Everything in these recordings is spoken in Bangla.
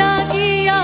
লাগিয়া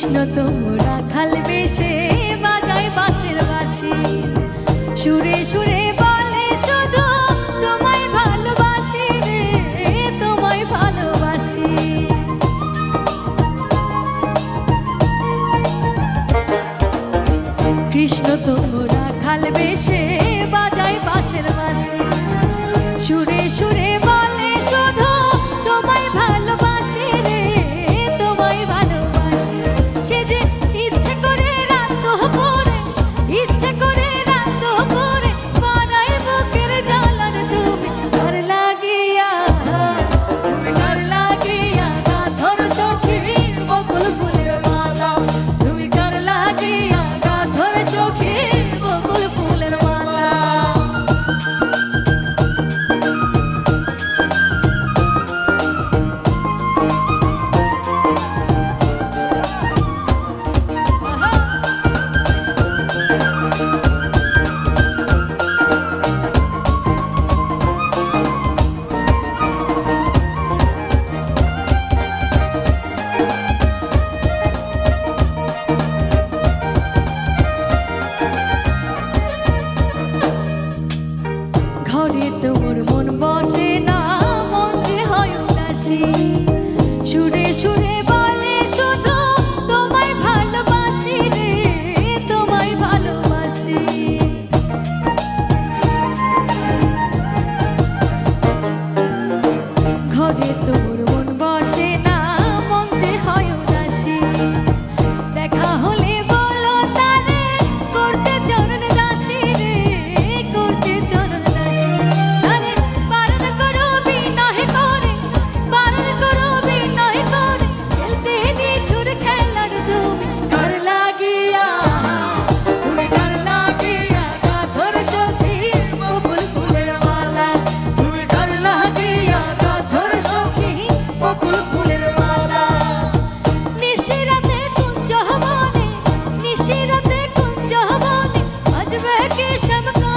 কৃষ্ণ, তোমরা খাল বেশে, বাজায় বাঁশের বাসি সুরে সুরে বলে শুধু, তোমায় ভালোবাসি রে, তোমায় ভালোবাসি। কৃষ্ণ, তোমরা খাল বেশে सब को